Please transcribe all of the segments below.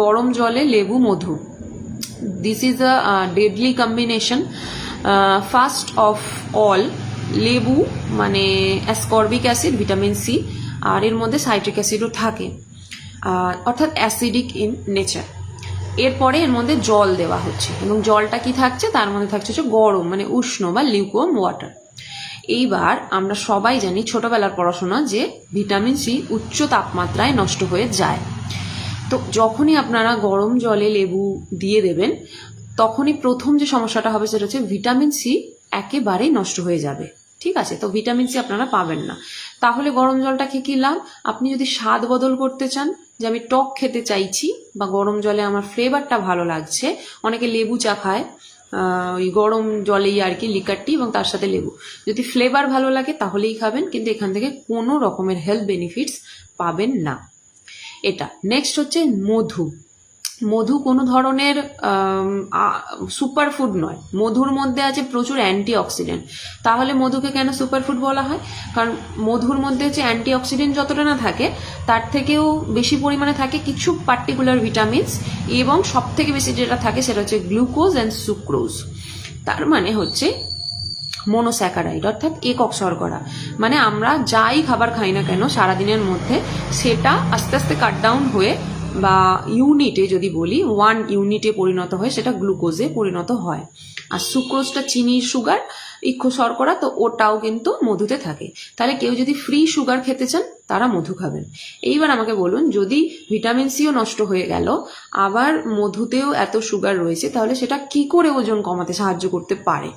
গরম জলে লেবু, মধু। This is a deadly combination first of all লেবু মানে অ্যাসকর্বিক অ্যাসিড ভিটামিন সি আর এর মধ্যে সাইট্রিক অ্যাসিডও থাকে। অর্থাৎ অ্যাসিডিক ইন নেচার এরপরে এর মধ্যে জল দেওয়া হচ্ছে এবং জলটা কি থাকছে? তার মধ্যে থাকছে হচ্ছে গরম মানে উষ্ণ বা লিউকোম ওয়াটার এইবার আমরা সবাই জানি ছোটবেলার পড়াশোনা যে ভিটামিন সি উচ্চ তাপমাত্রায় নষ্ট হয়ে যায়। তো যখনই আপনারা গরম জলে লেবু দিয়ে দেবেন, তখনই প্রথম যে সমস্যাটা হবে সেটা হচ্ছে ভিটামিন সি একেবারেই নষ্ট হয়ে যাবে। ঠিক আছে? তো ভিটামিন সি আপনারা পাবেন না। তাহলে গরম জলটা খেয়ে কি লাভ? আপনি যদি স্বাদ বদল করতে চান, যে আমি টক খেতে চাইছি বা গরম জলে আমার ফ্লেভারটা ভালো লাগছে, অনেকে লেবু চা খায় ওই গরম জলেই আর কি লিকারটি এবং তার সাথে লেবু। যদি ফ্লেভার ভালো লাগে তাহলেই খাবেন, কিন্তু এখান থেকে কোনো রকমের হেলথ বেনিফিটস পাবেন না। এটা। নেক্সট হচ্ছে মধু। মধু কোনো ধরনের সুপারফুড নয়। মধুর মধ্যে আছে প্রচুর অ্যান্টি অক্সিডেন্ট তাহলে মধুকে কেন সুপারফুড বলা হয়? কারণ মধুর মধ্যে হচ্ছে অ্যান্টি অক্সিডেন্ট যতটা না থাকে, তার থেকেও বেশি পরিমাণে থাকে কিছু পার্টিকুলার ভিটামিনস এবং সব থেকে বেশি যেটা থাকে সেটা হচ্ছে গ্লুকোজ অ্যান্ড সুক্রোজ তার মানে হচ্ছে মনোস্যাকারাইড, অর্থাৎ একক শর্করা। মানে আমরা যাই খাবার খাই না কেন, সারাদিনের মধ্যে সেটা আস্তে আস্তে কাট ডাউন হয়ে বা ইউনিটে যদি বলি ওয়ান ইউনিটে পরিণত হয়, সেটা গ্লুকোজে পরিণত হয়। আর সুক্রোজটা চিনি সুগার ইক্ষ শর্করা, তো ওটাও কিন্তু মধুতে থাকে। তাহলে কেউ যদি ফ্রি সুগার খেতে চান, তারা মধু খাবেন। এইবার আমাকে বলুন, যদি ভিটামিন সিও নষ্ট হয়ে গেল, আবার মধুতেও এত সুগার রয়েছে, তাহলে সেটা কি করে ওজন কমাতে সাহায্য করতে পারে?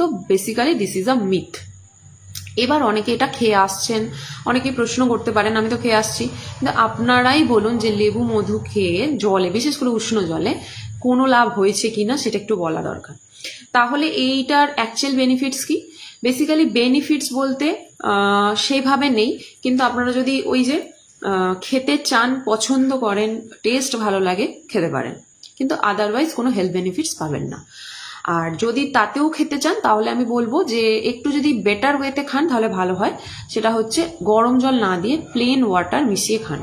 তো basically this is a myth এবার অনেকে এটা খেয়ে আসছেন, অনেকে প্রশ্ন করতে পারেন, আমি তো খেয়ে আসছি। কিন্তু আপনারাই বলুন যে লেবু মধু খেয়ে জলে, বিশেষ করে উষ্ণ জলে কোনো লাভ হয়েছে কিনা সেটা একটু বলা দরকার। তাহলে এইটার অ্যাকচুয়াল বেনিফিটস কি? বেসিক্যালি বেনিফিটস বলতে সেভাবে নেই, কিন্তু আপনারা যদি ওই যে খেতে চান, পছন্দ করেন টেস্ট ভালো লাগে, খেতে পারেন। কিন্তু আদারওয়াইজ কোনো হেলথ বেনিফিটস পাবেন না। আর যদি তাতেও খেতে চান, তাহলে আমি বলব যে একটু যদি বেটার ওয়েতে খান, তাহলে ভালো হয়। সেটা হচ্ছে গরম জল না দিয়ে প্লেন ওয়াটার মিশিয়ে খান।